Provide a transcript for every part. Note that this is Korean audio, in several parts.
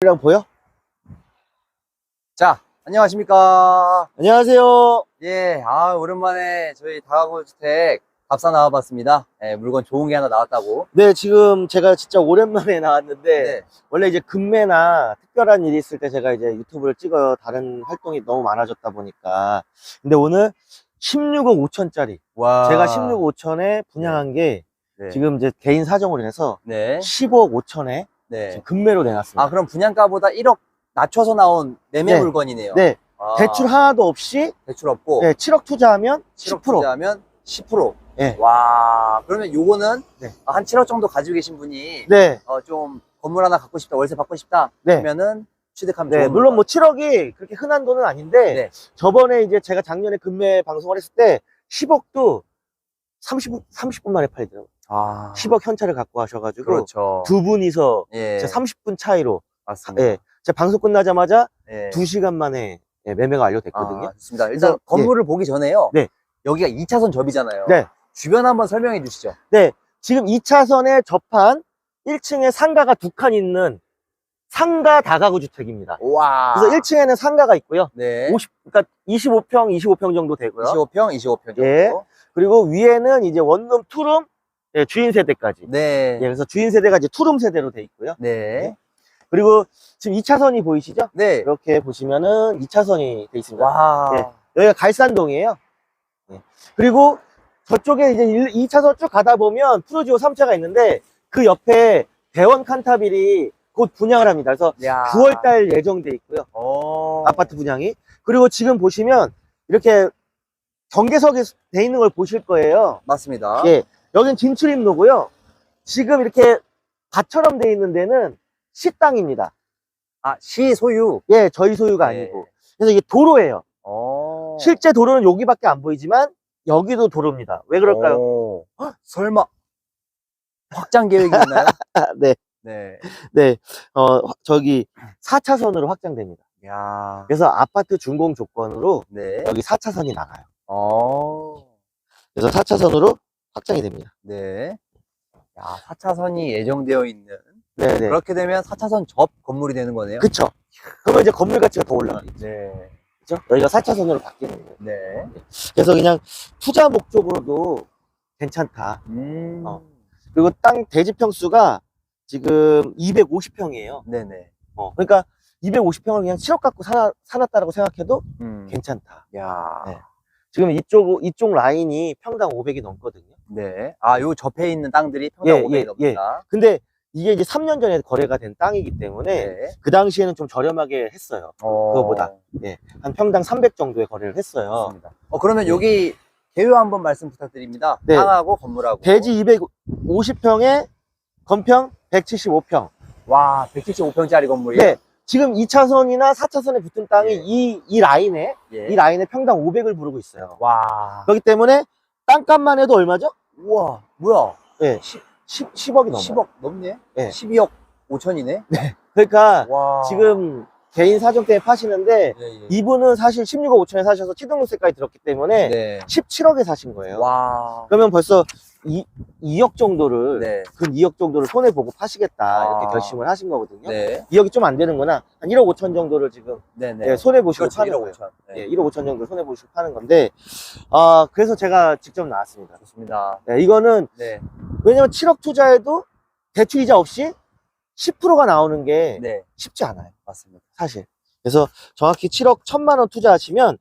이랑 보여? 자, 안녕하십니까. 안녕하세요. 예, 아, 오랜만에 저희 다가구 주택 밥사 나와봤습니다. 예, 물건 좋은 게 하나 나왔다고. 네, 지금 제가 진짜 오랜만에 나왔는데 네. 원래 이제 금매나 특별한 일이 있을 때 제가 이제 유튜브를 찍어요. 다른 활동이 너무 많아졌다 보니까. 근데 오늘 16억 5천짜리. 와. 제가 16억 5천에 분양한 게 네. 지금 이제 개인 사정으로 인해서 네. 15억 5천에 네. 금매로 내놨습니다. 아, 그럼 분양가보다 1억 낮춰서 나온 매매 네. 물건이네요. 네, 아, 대출 하나도 없이 대출 없고. 네, 7억 투자하면 7억 10%. 투자하면 10%. 네. 와, 그러면 요거는 네. 한 7억 정도 가지고 계신 분이 네, 어, 좀 건물 하나 갖고 싶다, 월세 받고 싶다. 네. 그러면은 취득하면 네, 물론 뭐 물건. 7억이 그렇게 흔한 돈은 아닌데 네. 저번에 이제 제가 작년에 금매 방송을 했을 때 10억도 30, 30분 만에 팔더라고요. 아, 10억 현찰을 갖고 하셔가지고 그렇죠. 두 분이서 예. 제 30분 차이로 맞습니다. 예, 제 방송 끝나자마자 예. 2시간 만에 예, 매매가 완료됐거든요. 아, 좋습니다. 일단 그래서, 건물을 보기 전에요. 네. 여기가 2차선 접이잖아요. 네. 주변 한번 설명해 주시죠. 네, 지금 2차선에 접한 1층에 상가가 두 칸 있는 상가 다가구 주택입니다. 와. 그래서 1층에는 상가가 있고요. 네. 50, 그러니까 25평, 25평 정도 되고요. 25평, 25평 정도. 예. 그리고 위에는 이제 원룸, 투룸, 예, 주인 세대까지. 네. 예, 그래서 주인 세대가 이제 투룸 세대로 돼 있고요. 네. 그리고 지금 2차선이 보이시죠? 네. 이렇게 보시면은 2차선이 돼 있습니다. 와. 예. 여기가 갈산동이에요. 예. 그리고 저쪽에 이제 2차선 쭉 가다 보면 프로지오 3차가 있는데 그 옆에 대원 칸타빌이 곧 분양을 합니다. 그래서 야. 9월달 예정돼 있고요. 어. 아파트 분양이. 그리고 지금 보시면 이렇게 경계석에 돼 있는 걸 보실 거예요. 맞습니다. 예. 여긴 진출 입로고요. 지금 이렇게 밭처럼 돼 있는 데는 시 땅입니다. 아, 시 소유. 예, 저희 소유가 네. 아니고. 그래서 이게 도로예요. 어. 실제 도로는 여기밖에 안 보이지만 여기도 도로입니다. 왜 그럴까요? 오. 헉, 설마 확장 계획이 있나요? 네, 네. 네. 어, 저기 4차선으로 확장됩니다. 야. 그래서 아파트 준공 조건으로 네. 여기 4차선이 나가요. 어. 그래서 4차선으로 확장이 됩니다. 네. 야, 4차선이 예정되어 있는. 네, 네. 그렇게 되면 4차선 접 건물이 되는 거네요. 그쵸. 그러면 이제 건물 가치가 더 올라가겠죠. 네. 그죠? 여기가 4차선으로 바뀌는 거예요. 네. 그래서 그냥 투자 목적으로도 괜찮다. 음. 어. 그리고 땅 대지 평수가 지금 250평이에요. 네네. 어, 그러니까 250평을 그냥 7억 갖고 사, 사놨다라고 생각해도 음. 괜찮다. 야. 네. 지금 이쪽, 이쪽 라인이 평당 500이 넘거든요. 네. 아, 요 접해 있는 땅들이 평당 예, 500이 예, 넘는다. 근데 이게 이제 3년 전에 거래가 된 땅이기 때문에 네. 그 당시에는 좀 저렴하게 했어요. 어, 그거보다. 한 평당 300 정도에 거래를 했어요. 맞습니다. 어, 그러면 여기 개요 한번 말씀 부탁드립니다. 네. 땅하고 건물하고. 대지 250평에 건평 175평. 와, 175평짜리 건물이. 네. 지금 2차선이나 4차선에 붙은 땅이 예. 이, 이 라인에, 예. 이 라인에 평당 500을 부르고 있어요. 와. 그렇기 때문에 땅값만 해도 얼마죠? 우와, 뭐야? 예. 10, 10 억이 넘어요. 10억 넘네? 예. 12억 5천이네? 그러니까 와. 지금 개인 사정 때문에 파시는데 예, 예. 이분은 사실 16억 5천에 사셔서 취등록세까지 들었기 때문에 네. 17억에 사신 거예요. 와. 그러면 벌써 2, 2억 정도를 네. 근 2억 정도를 손해 보고 파시겠다 이렇게 아. 결심을 하신 거거든요. 네. 2억이 좀 안 되는구나. 한 1억 5천 정도를 지금 네네. 예, 손해 보시고 그렇죠. 파는 1억 거예요. 5천. 네. 예, 1억 5천 정도 손해 보시고 파는 건데, 아 그래서 제가 직접 나왔습니다. 좋습니다. 네, 이거는 네. 왜냐면 7억 투자해도 대출 이자 없이 10%가 나오는 게 네. 쉽지 않아요. 맞습니다. 사실. 그래서 정확히 7억 1000만 원 투자하시면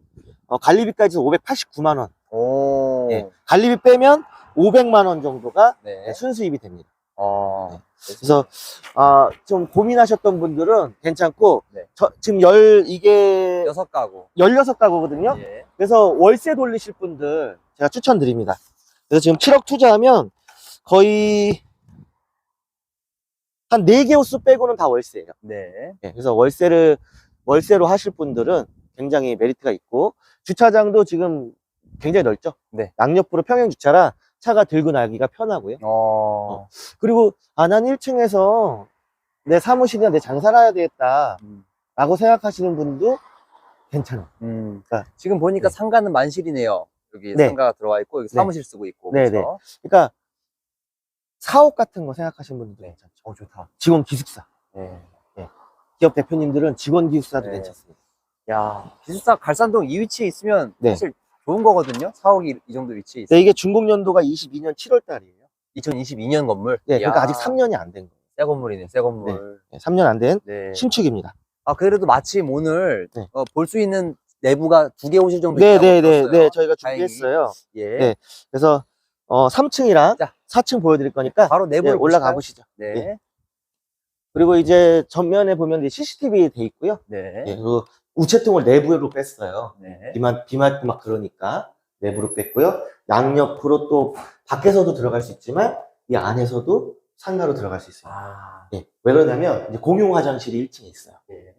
어, 관리비까지 589만 원. 오. 예, 관리비 빼면 500만 원 정도가 네. 네, 순수입이 됩니다. 어. 그래서 아, 좀 고민하셨던 분들은 괜찮고 네. 저, 지금 열 이게 여섯 가구. 16가구거든요. 예. 그래서 월세 돌리실 분들 제가 추천드립니다. 그래서 지금 7억 투자하면 거의 한 4개 호수 빼고는 다 월세예요. 네. 예, 그래서 월세를 월세로 하실 분들은 굉장히 메리트가 있고 주차장도 지금 굉장히 넓죠. 네. 양옆으로 평행 주차라 차가 들고 나기가 편하고요. 어. 그리고 아 난 1층에서 내 사무실이나 내 장사를 해야 되겠다 음. 라고 생각하시는 분도 괜찮아요. 음. 그러니까 지금 보니까 네. 상가는 만실이네요. 여기 네. 상가가 들어와 있고 여기 네. 사무실 쓰고 있고. 네, 그렇죠? 그러니까 사옥 같은 거 생각하시는 분들도 괜찮죠. 어 좋다. 직원 기숙사. 네. 기업 대표님들은 직원 기숙사도 네. 괜찮습니다. 야, 기숙사 갈산동 이 위치에 있으면 네. 사실 좋은 거거든요. 4억 이, 이 정도 위치에 있어요. 네, 이게 준공 연도가 22년 7월 달이에요. 2022년 건물. 네, 그러니까 이야, 아직 3년이 안 된 거예요. 새 건물이네, 새 건물. 네, 3년 안 된 네. 신축입니다. 아, 그래도 마침 오늘 네. 어, 볼 수 있는 내부가 두 개 오실 정도 네, 있다고 네, 네, 들었어요. 네, 저희가 다행히. 준비했어요. 예. 네. 그래서 어, 3층이랑 자. 4층 보여드릴 거니까 바로 내부에 네, 올라가? 보시죠. 네. 네. 그리고 이제 전면에 보면 이제 CCTV 돼 있고요. 네. 네, 그리고 우체통을 내부로 뺐어요. 네. 비, 맞, 비 맞고 막 그러니까 내부로 뺐고요. 양옆으로 또 밖에서도 들어갈 수 있지만 이 안에서도 상가로 들어갈 수 있어요. 아, 네. 왜 그러냐면 이제 공용 화장실이 1층에 있어요. 네.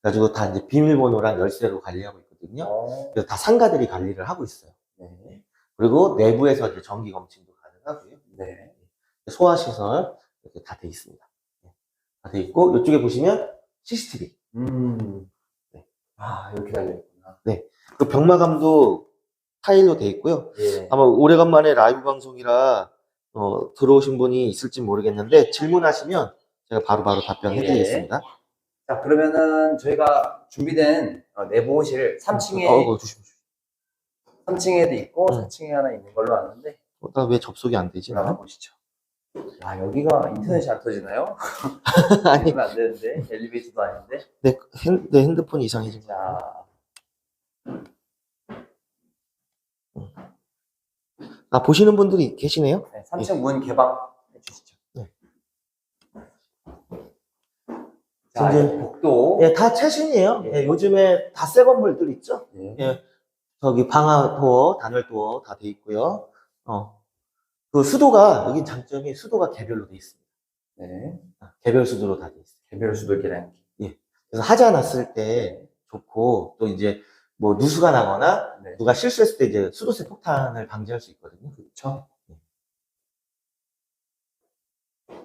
그래가지고 다 이제 비밀번호랑 열쇠로 관리하고 있거든요. 어, 그래서 다 상가들이 관리를 하고 있어요. 네. 그리고 내부에서 이제 전기 검침도 가능하고요. 네. 소화 시설 이렇게 다 돼 있습니다. 다 돼 있고 이쪽에 보시면 CCTV. 음. 네. 아, 이렇게 달려있구나. 그 병마감도 타일로 돼 있고요. 예. 아마 오래간만에 라이브 방송이라 어, 들어오신 분이 있을지 모르겠는데 질문하시면 제가 바로바로 답변해드리겠습니다. 자, 그러면은 저희가 준비된 어, 내부 호실 3층에, 어, 어, 조심. 3층에도 있고 음. 4층에 하나 있는 걸로 아는데 나왜 접속이 안 되지? 들어가 보시죠. 아, 여기가 인터넷이 안 터지나요? 아니, 이러면 안 되는데. 엘리베이터도 아닌데. 내, 핸, 내 핸드폰이 이상해진 거야. 자, 아, 보시는 분들이 계시네요? 네, 3층 문 개방해 주시죠. 네. 자, 이제- 이제 복도. 예, 다 최신이에요. 예. 예, 요즘에 다 새 건물들 있죠? 네. 예. 저기 방화 도어, 단열 도어 다 돼 있고요. 어. 그 수도가, 여기 장점이 수도가 개별로 돼 있습니다. 네. 아, 개별 수도로 다 돼 있어요. 개별 수도 계량기. 그래서 하자 났을 때 좋고, 또 이제 뭐 누수가 나거나 네. 누가 실수했을 때 이제 수도세 폭탄을 방지할 수 있거든요. 그렇죠.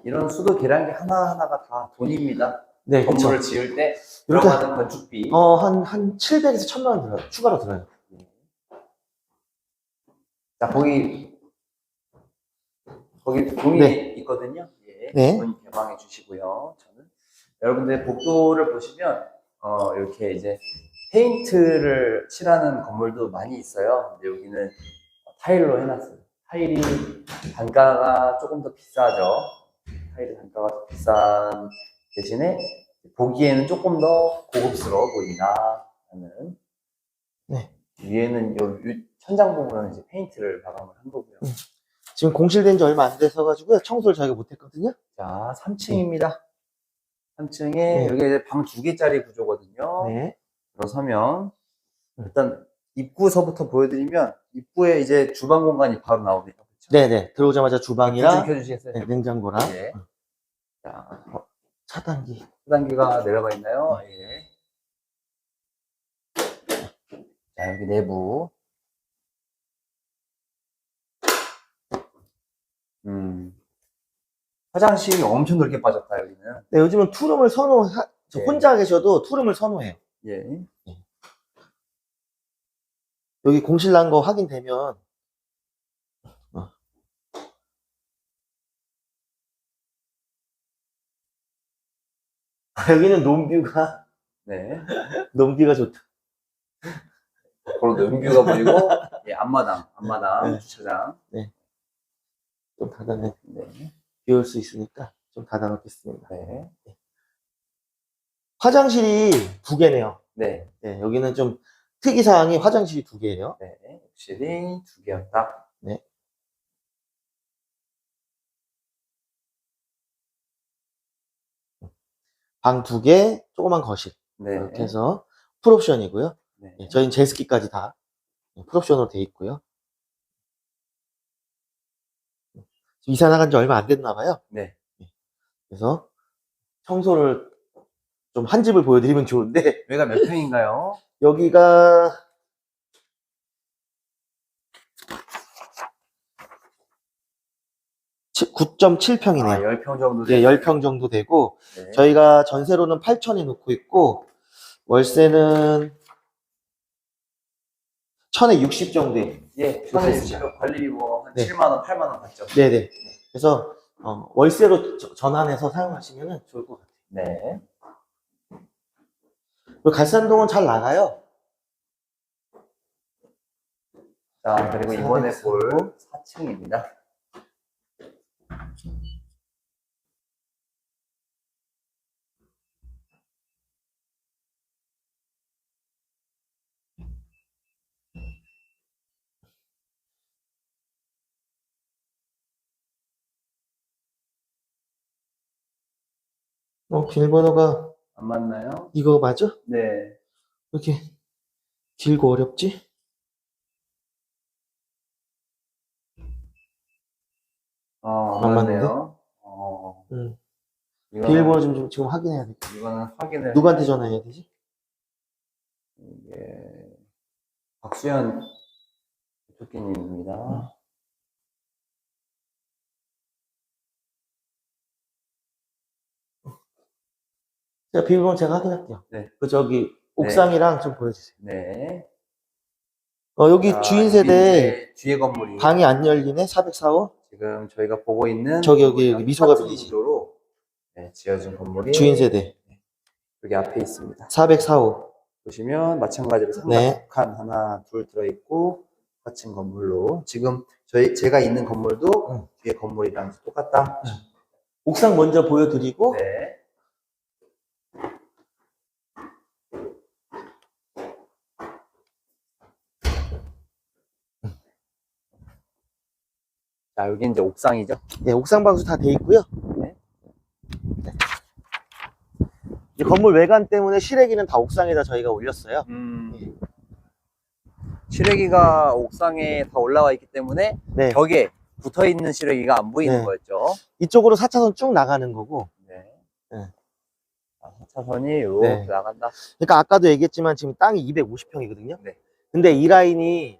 이런 수도 계량기 하나하나가 다 돈입니다. 네, 그렇죠. 건물을 지을 때 이렇게 들어가는 건축비. 어, 한, 한 700에서 1000만 원 들어요. 추가로 들어요. 자, 거기, 거기 종이 네. 있거든요. 예. 네. 문 개방해 주시고요. 저는. 여러분들 복도를 보시면, 어, 이렇게 이제 페인트를 칠하는 건물도 많이 있어요. 근데 여기는 타일로 해놨어요. 타일이 단가가 조금 더 비싸죠. 타일의 단가가 더 비싼 대신에 보기에는 조금 더 고급스러워 보이나 하는. 네. 위에는 요, 요 천장 부분은 이제 페인트를 마감을 한 거고요. 지금 공실된 지 얼마 안 돼서 가지고요. 청소를 저희가 못 했거든요. 자, 3층입니다. 3층에 네. 여기 이제 방 두 개짜리 구조거든요. 네. 들어서면 음. 일단 입구서부터 보여드리면 입구에 이제 주방 공간이 바로 나오네요. 그렇죠? 네네. 들어오자마자 불 주방이랑 좀 켜주시겠어요? 네, 냉장고랑 예. 자, 차단기. 단계가 내려가 있나요? 예. 자, 여기 내부. 음. 화장실이 엄청 넓게 빠졌다, 여기는. 네, 요즘은 투룸을 선호, 저 네. 혼자 계셔도 투룸을 선호해요. 예. 여기 공실 난 거 확인되면, 어. 아, 여기는 논뷰가, 네. 논뷰가 좋다. 바로 넘뷰가 보이고, 예, 앞마당, 앞마당, 네. 주차장. 좀 닫아내, 네. 비올 수 있으니까 좀 닫아놓겠습니다. 네. 화장실이 두 개네요. 네. 네, 여기는 좀 특이사항이 화장실이 두 개예요. 네. 확실히 두 개였다. 방두 개, 조그만 거실. 네. 이렇게 해서 풀옵션이고요. 네. 네, 저희는 제스키까지 다 풀옵션으로 돼 있고요. 지금 이사 나간 지 얼마 안 됐나 봐요. 네. 그래서 청소를 좀 한 집을 보여드리면 좋은데 여기가 몇 평인가요? 여기가 치- 9.7평이네요. 아, 10평 정도. 예, 10평 정도 되고 네. 저희가 전세로는 8천에 놓고 있고 월세는 1000에 60 정도에 예, 편에 지금 관리비고 한 네. 7만 원, 8만 원 받죠. 네네. 그래서 어, 월세로 저- 전환해서 사용하시면 좋을 것 같아요. 네. 그리고 갈산동은 잘 나가요. 자, 그리고 이번에 볼 404. 4층입니다. 어, 비밀번호가 안 맞나요? 이거 맞아? 네. 왜 이렇게 길고 어렵지? 어, 안 맞네요. 어, 응. 이거는, 비밀번호 좀, 좀 지금 확인해야 돼. 이거는 확인을. 누구한테 전화해야 되지? 이게 박수현 대표님입니다. 제가 비밀번호 제가 확인할게요. 네. 그 저기 옥상이랑 좀 보여주세요. 네. 어, 여기 자, 주인 세대 뒤에 건물이 방이 안 열리네? 404호? 지금 저희가 보고 있는 저기, 여기, 여기 미소가 빌리지. 구조로 네, 지어진 건물이 주인 세대. 여기 앞에 있습니다. 404호. 보시면 마찬가지로 네. 상가칸 하나 둘 들어 있고 4층 건물로 지금 저희 제가 있는 건물도 응. 뒤에 건물이랑 똑같다. 옥상 먼저 보여드리고, 네. 자 여기 이제 옥상이죠. 네, 옥상 방수 다 돼 있고요. 네. 네. 이 건물 외관 때문에 실외기는 다 옥상에다 저희가 올렸어요. 음. 실외기가 옥상에 다 올라와 있기 때문에 네. 벽에 붙어 있는 실외기가 안 보이는 네. 거였죠. 이쪽으로 4차선 쭉 나가는 거고. 네. 네. 아, 차선이 이렇게 네. 나간다. 그러니까 아까도 얘기했지만 지금 땅이 250평이거든요. 네. 근데 이 라인이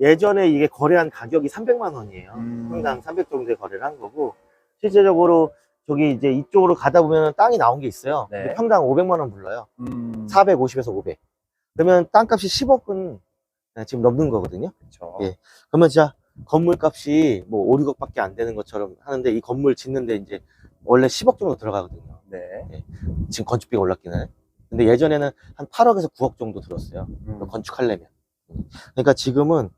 예전에 이게 거래한 가격이 300만 원이에요. 음. 평당 300 정도에 거래를 한 거고 실제적으로 저기 이제 이쪽으로 가다 보면 땅이 나온 게 있어요. 네. 평당 500만 원 불러요. 음. 450에서 500. 그러면 땅값이 10억은 지금 넘는 거거든요. 그렇죠. 예. 그러면 진짜 건물 값이 뭐 5, 6억밖에 안 되는 것처럼 하는데 이 건물 짓는데 이제 원래 10억 정도 들어가거든요. 네. 지금 건축비가 올랐기는. 근데 예전에는 한 8억에서 9억 정도 들었어요. 음. 건축하려면. 그러니까 지금은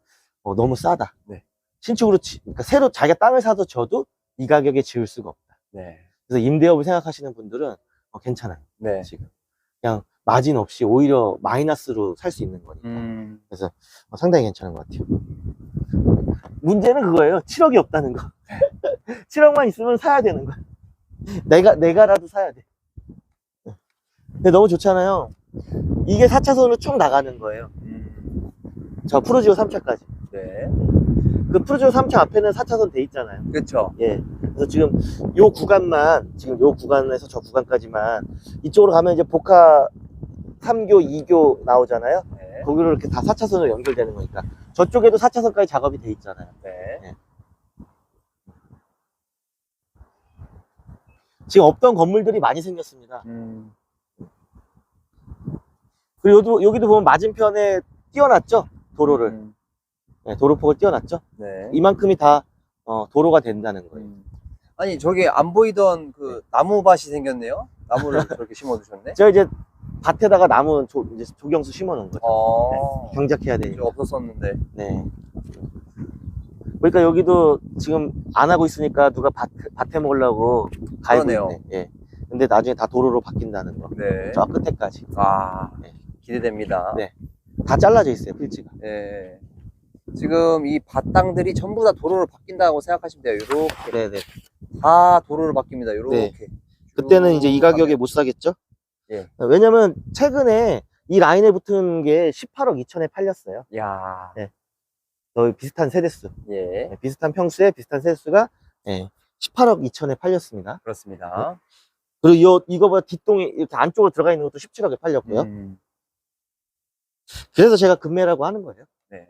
어, 너무 싸다. 네. 신축으로, 지- 그러니까 새로 자기가 땅을 사서 줘도 이 가격에 지을 수가 없다. 네. 그래서 임대업을 생각하시는 분들은 어, 괜찮아요. 네. 지금. 그냥 마진 없이 오히려 마이너스로 살 수 있는 거니까. 음. 어, 상당히 괜찮은 것 같아요. 문제는 그거예요. 7억이 없다는 거. 7억만 있으면 사야 되는 거야. 내가, 내가라도 사야 돼. 근데 너무 좋잖아요. 이게 4차선으로 쭉 나가는 거예요. 음. 저 프로지오 3차까지. 네. 그 프로지오 3차 앞에는 4차선 돼 있잖아요. 그렇죠. 예. 그래서 지금 요 구간만, 지금 요 구간에서 저 구간까지만 이쪽으로 가면 이제 복화 3교, 2교 나오잖아요. 네. 거기로 이렇게 다 4차선으로 연결되는 거니까. 저쪽에도 4차선까지 작업이 돼 있잖아요. 네. 지금 없던 건물들이 많이 생겼습니다. 음. 그리고 여기도, 여기도 보면 맞은편에 띄워놨죠? 도로를. 음. 네, 도로폭을 띄워놨죠? 네. 이만큼이 다 어, 도로가 된다는 거예요. 음. 아니 저기 안 보이던 그 나무밭이 생겼네요. 나무를 저렇게 심어두셨네. 저 이제 밭에다가 나무 조, 이제 조경수 심어놓은 거죠. 어. 경작해야 이제 되니까. 없었었는데. 네. 그러니까 여기도 지금 안 하고 있으니까 누가 밭, 밭에 먹으려고 가고 그러네요. 있네. 예. 근데 나중에 다 도로로 바뀐다는 거. 네. 저 끝에까지. 아 네. 기대됩니다. 네. 다 잘라져 있어요, 필지가. 네. 지금 이 밭땅들이 전부 다 도로로 바뀐다고 생각하시면 돼요. 요렇게 네네. 다 도로로 바뀝니다. 요렇게. 네. 그때는 이제 이 가격에 못 사겠죠? 예. 왜냐면 최근에 이 라인에 붙은 게 18억 2천에 팔렸어요. 야. 네. 거의 비슷한 세대수. 예. 네, 비슷한 평수에 비슷한 세대수가 예, 18억 2천에 팔렸습니다. 그렇습니다. 그리고 이, 이거보다 뒷동이 이렇게 안쪽으로 들어가 있는 것도 17억에 팔렸고요. 음. 그래서 제가 금매라고 하는 거예요. 네.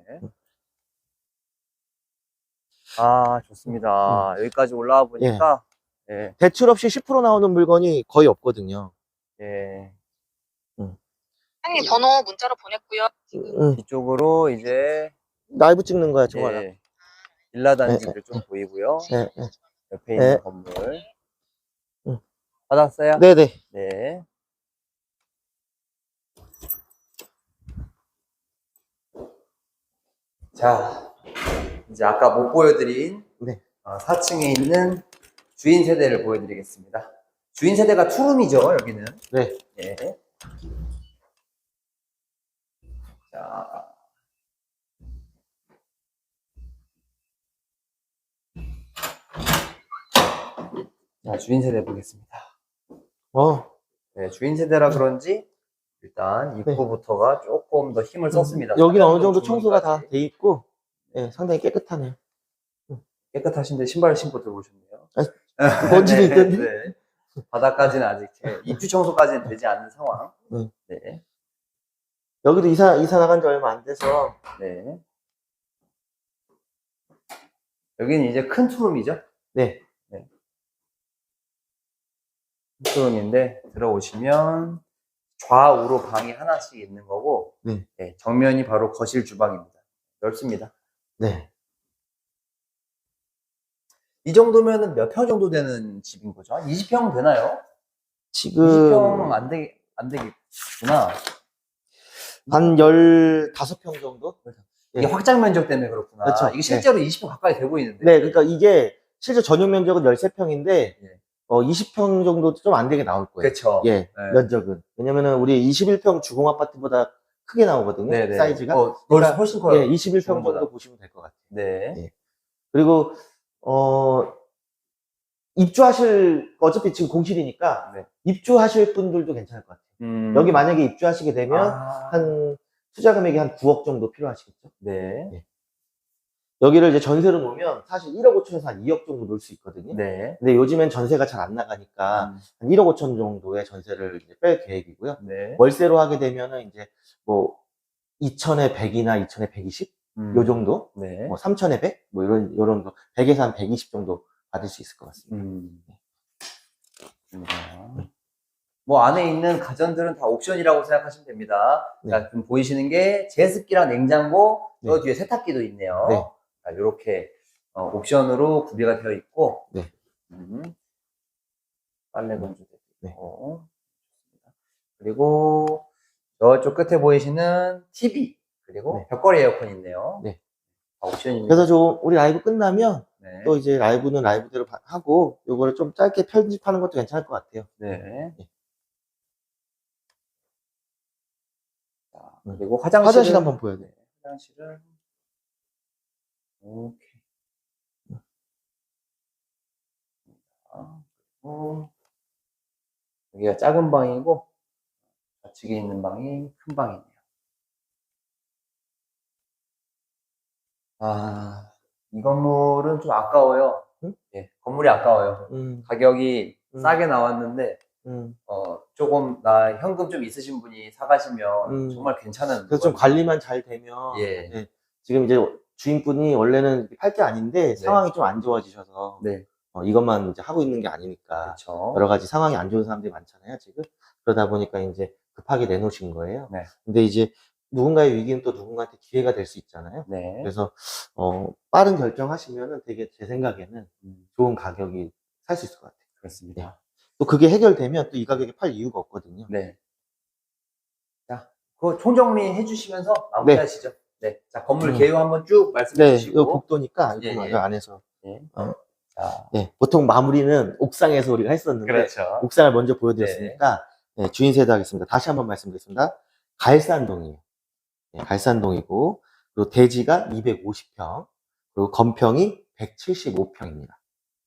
아, 좋습니다. 음. 여기까지 올라와 보니까, 예. 예. 대출 없이 10% 나오는 물건이 거의 없거든요. 예. 음. 사장님 번호 문자로 보냈고요. 음, 이쪽으로 이제, 라이브 찍는 거야, 정말. 예, 빌라 단지들 예, 예. 좀 보이고요. 예, 옆에 네. 있는 건물. 음. 받았어요? 네네. 네. 자, 이제 아까 못 보여드린 네. 어, 4층에 있는 주인 세대를 보여드리겠습니다. 주인 세대가 투룸이죠, 여기는. 네. 예. 자. 자, 주인 세대 보겠습니다. 어, 네, 주인 세대라 그런지 일단 입구부터가 조금 더 힘을 썼습니다. 네. 음, 여기는 어느 정도 주문까지. 청소가 다 돼 있고, 예, 상당히 깨끗하네요. 깨끗하신데 신발을 신고 들어오셨네요. 먼지도 네, 있던데? 네. 바닥까지는 아직 제- 입주 청소까지는 되지 않는 상황. 네. 네. 여기도 이사, 이사 나간 지 얼마 안 돼서, 네. 여기는 이제 큰 투룸이죠. 네. 큰 투룸인데 들어오시면 좌우로 방이 하나씩 있는 거고 네. 네, 정면이 바로 거실 주방입니다. 넓습니다. 네. 이 정도면은 몇 평 정도 되는 집인 거죠? 한 20평 되나요? 지금, 20평 안 되겠, 안 되겠구나. 한 15평 정도? 이게 네. 확장 면적 때문에 그렇구나. 그렇죠. 이게 실제로 20평 가까이 돼 보이는데. 네, 그러니까 이게 실제 전용 면적은 13평인데, 예. 어, 20평 정도 좀 안 되게 나올 거예요. 그렇죠. 예, 네. 면적은. 왜냐면은 우리 21평 주공 아파트보다 크게 나오거든요. 네네. 사이즈가. 어, 그러니까, 훨씬 커요. 예, 21평 주공보다. 정도 보시면 될 것 같아요. 네. 예. 그리고, 어, 입주하실, 어차피 지금 공실이니까, 네. 입주하실 분들도 괜찮을 것 같아요. 음. 여기 만약에 입주하시게 되면, 아, 한, 투자 금액이 한 9억 정도 필요하시겠죠? 네. 여기를 이제 전세로 놓으면 사실 1억 5천에서 한 2억 정도 놓을 수 있거든요. 네. 근데 요즘엔 전세가 잘 안 나가니까 음, 한 1억 5천 정도의 전세를 이제 뺄 계획이고요. 네. 월세로 하게 되면은 이제 뭐 2천에 100이나 2천에 120? 음, 요 정도? 네. 뭐 3천에 100? 뭐 이런, 요런 거. 100에서 한 120 정도 받을 수 있을 것 같습니다. 음. 좋습니다. 뭐 안에 있는 가전들은 다 옵션이라고 생각하시면 됩니다. 네. 자, 지금 보이시는 게 제습기랑 냉장고, 저 네. 뒤에 세탁기도 있네요. 네. 자, 이렇게 어, 옵션으로 구비가 되어 있고, 네. 음, 빨래 건조대 네. 있고, 좋습니다. 그리고 저쪽 끝에 보이시는 TV 그리고 네. 벽걸이 에어컨 있네요. 네. 다 옵션입니다. 그래서 좀 우리 라이브 끝나면 네. 또 이제 라이브는 라이브대로 바- 하고 요거를 좀 짧게 편집하는 것도 괜찮을 것 같아요. 네. 네. 자, 음. 그리고 화장실 화장실 한번 보여야 돼요. 화장실을 이렇게 자, 그리고 여기가 작은 방이고 좌측에 있는 방이 큰 방이네요. 아, 이 건물은 좀 아까워요. 응? 예, 건물이 아까워요. 음, 가격이 음. 싸게 나왔는데 음. 어, 조금, 나 현금 좀 있으신 분이 사가시면 음. 정말 괜찮은. 그래서 좀. 관리만 잘 되면 예. 지금 이제 주인분이 원래는 팔 게 아닌데 상황이 좀 안 좋아지셔서 네. 어, 이것만 이제 하고 있는 게 아니니까 그렇죠. 여러 가지 상황이 안 좋은 사람들이 많잖아요 지금 그러다 보니까 이제 급하게 내놓으신 거예요. 네. 근데 이제 누군가의 위기는 또 누군가한테 기회가 될 수 있잖아요. 네. 그래서 어, 빠른 결정하시면은 되게 제 생각에는 음, 좋은 가격이 살 수 있을 것 같아요. 그렇습니다. 또 그게 해결되면 또 이 가격에 팔 이유가 없거든요. 네. 자, 그 총정리 해주시면서 마무리하시죠. 네. 자, 건물 음. 개요 한번 쭉 말씀해 네, 주시고. 이 복도니까 예, 이거 예. 안에서 네. 어. 자, 네, 보통 마무리는 옥상에서 우리가 했었는데 그렇죠. 옥상을 먼저 보여드렸으니까 네, 주인 세대 하겠습니다. 다시 한번 말씀드리겠습니다. 갈산동이에요. 네, 갈산동이고 그리고 대지가 250평 그리고 건평이 175평입니다.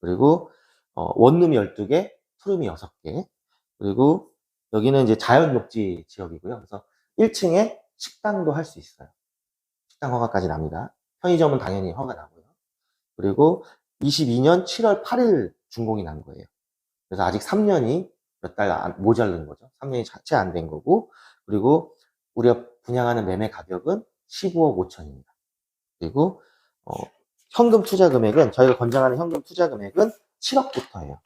그리고 어, 원룸이 12개, 투룸이 6개 그리고 여기는 이제 자연 녹지 지역이고요. 그래서 1층에 식당도 할 수 있어요. 식당 허가까지 납니다. 편의점은 당연히 허가 나고요. 그리고 22년 7월 8일 준공이 난 거예요. 그래서 아직 3년이 몇 달 모자른 거죠. 3년이 채안된 거고, 그리고 우리가 분양하는 매매 가격은 15억 5천입니다. 그리고, 어, 현금 투자 금액은, 저희가 권장하는 현금 투자 금액은 7억부터예요.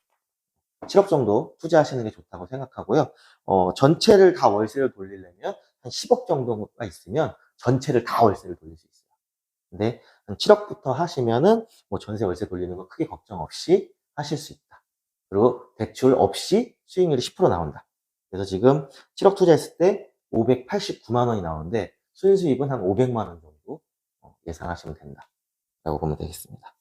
7억 정도 투자하시는 게 좋다고 생각하고요. 어, 전체를 다 월세를 돌리려면 한 10억 정도가 있으면 전체를 다 월세를 돌릴 수 있어요. 근데 한 7억부터 하시면은 뭐 전세 월세 돌리는 거 크게 걱정 없이 하실 수 있다. 그리고 대출 없이 수익률이 10% 나온다. 그래서 지금 7억 투자했을 때 589만 원이 나오는데 순수익은 한 500만 원 정도 어, 예상하시면 된다 라고 보면 되겠습니다.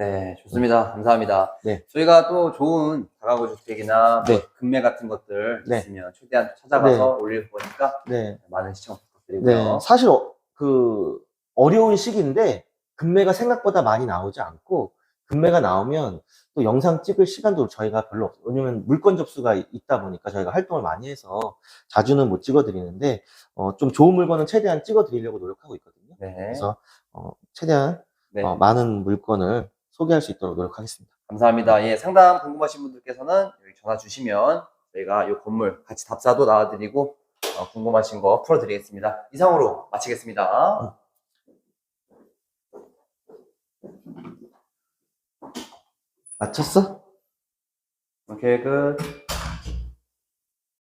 네, 좋습니다. 감사합니다. 네. 저희가 또 좋은 다가구 주택이나 뭐 네. 금매 같은 것들 네. 있으면 최대한 찾아가서 올릴 거니까 네, 많은 시청 부탁드리고요. 네, 사실 어, 그 어려운 시기인데 금매가 생각보다 많이 나오지 않고 금매가 나오면 또 영상 찍을 시간도 저희가 별로 없어요. 왜냐면 물건 접수가 이- 있다 보니까 저희가 활동을 많이 해서 자주는 못 찍어드리는데 어, 좀 좋은 물건은 최대한 찍어드리려고 노력하고 있거든요. 네. 그래서 어, 최대한 네. 어, 많은 물건을 소개할 수 있도록 노력하겠습니다. 감사합니다. 예, 상담 궁금하신 분들께서는 여기 전화 주시면 저희가 이 건물 같이 답사도 나와드리고 어, 궁금하신 거 풀어드리겠습니다. 이상으로 마치겠습니다. 마쳤어? 오케이, 끝.